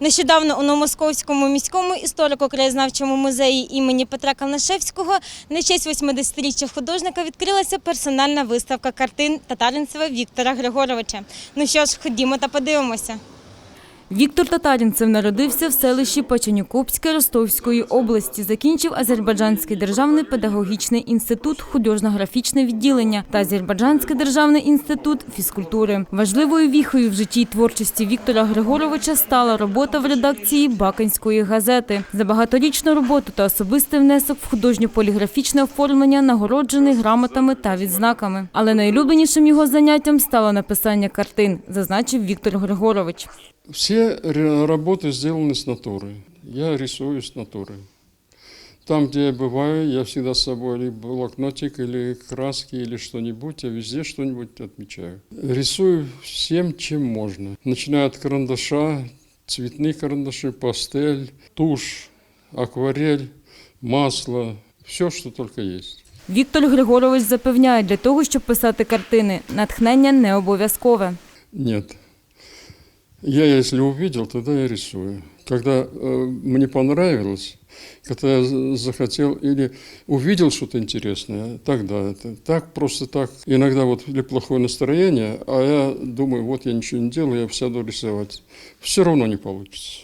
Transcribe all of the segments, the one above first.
Нещодавно у Новомосковському міському історико-краєзнавчому музеї імені Петра Калнашевського на честь 80-річчя художника відкрилася персональна виставка картин Татаринцева Віктора Григоровича. Ну що ж, ходімо та подивимося. Віктор Татарінцев народився в селищі Печенюкопське Ростовської області. Закінчив Азербайджанський державний педагогічний інститут, художньо-графічне відділення та Азербайджанський державний інститут фізкультури. Важливою віхою в житті й творчості Віктора Григоровича стала робота в редакції Бакинської газети. За багаторічну роботу та особистий внесок в художньо-поліграфічне оформлення нагороджений грамотами та відзнаками. Але найулюбленішим його заняттям стало написання картин, зазначив Віктор Григорович. Все ре- работы сделаны с натуры. Я рисую с натуры. Там, где я бываю, я всегда с собой либо блокнотик, или краски, или что-нибудь, я везде что-нибудь отмечаю. Рисую всем, чем можно. Начиная от карандаша, цветные карандаши, пастель, тушь, акварель, масло, все, что только есть. Віктор Григорович запевняє, для того, щоб писати картини, натхнення не обов'язкове. Нет. Я если увидел, тогда я рисую. Когда э, мне понравилось, когда я захотел или увидел что-то интересное, тогда это. Так просто так. Иногда вот или плохое настроение, а я думаю, вот я ничего не делаю, я сяду рисовать. Все равно не получится.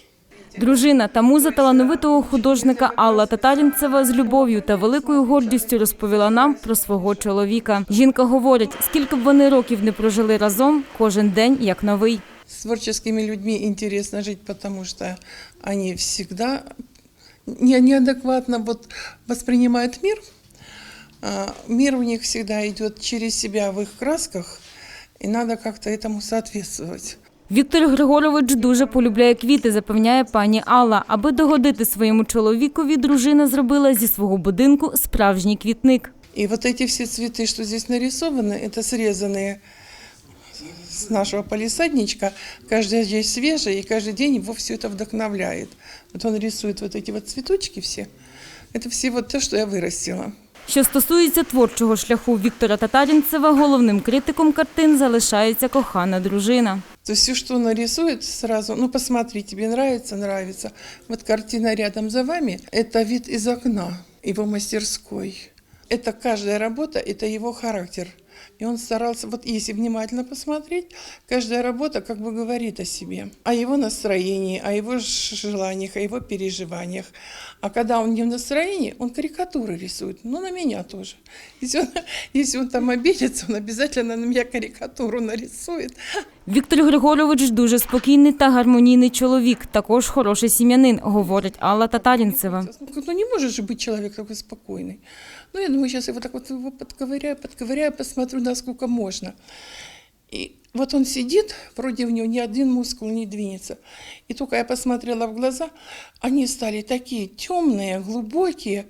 Дружина та муза талановитого художника Алла Татарінцева з любов'ю та великою гордістю розповіла нам про свого чоловіка. Жінка говорить, скільки б вони років не прожили разом, кожен день як новий. С творческими людьми интересно жить, потому что они всегда не- неадекватно вот воспринимают мир. А, Мир у них всегда идет через себя в их красках, и надо как-то этому соответствовать. Віктор Григорович дуже полюбляє квіти, запевняє пані Алла. Аби догодити своєму чоловікові, дружина зробила зі свого будинку справжній квітник. И вот эти все цветы, что здесь нарисованы, это срезанные с нашего полисадничка. Каждый здесь свежий, и каждый день его все это вдохновляет. Вот он рисует вот эти вот цветочки все. Это все вот то, что я вырастила. Що стосується творчого шляху Віктора Татарінцева, головним критиком картин залишається кохана дружина. То есть все, что он нарисует, сразу, ну посмотри, тебе нравится, нравится. Вот картина рядом за вами, это вид из окна его мастерской. Это каждая работа, это его характер. И он старался, вот если внимательно посмотреть, каждая работа как бы говорит о себе, о его настроении, о его желаниях, о его переживаниях. А когда он не в настроении, он карикатуры рисует. Ну, на меня тоже. Если он, если он там обидится, он обязательно на меня карикатуру нарисует. Віктор Григорович дуже спокійний та гармонійний чоловік, також хороший сім'янин, говорить Алла Татарінцева. Ну, не может же быть человек такой спокойный. Ну, я думаю, сейчас я вот так вот его подковыряю, подковыряю, посмотрю, насколько можно. И вот он сидит, вроде у него ни один мускул не двинется. И только я посмотрела в глаза, они стали такие темные, глубокие.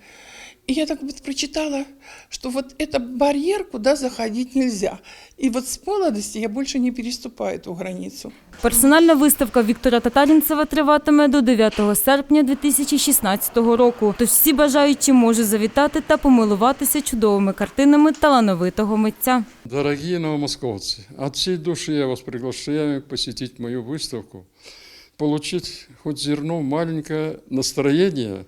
И я так вот прочитала, что вот это барьер, куда заходить нельзя. И вот с молодости я больше не переступаю эту границу. Персональна виставка Віктора Татарінцева триватиме до 9 серпня 2016 року. Тож всі бажаючі можуть завітати та помилуватися чудовими картинами талановитого митця. Дорогие новомосковцы, от всей души я вас приглашаю посетить мою выставку, получить хоть зерно маленькое настроение,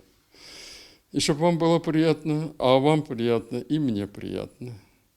и чтобы вам было приятно, а вам приятно, и мне приятно.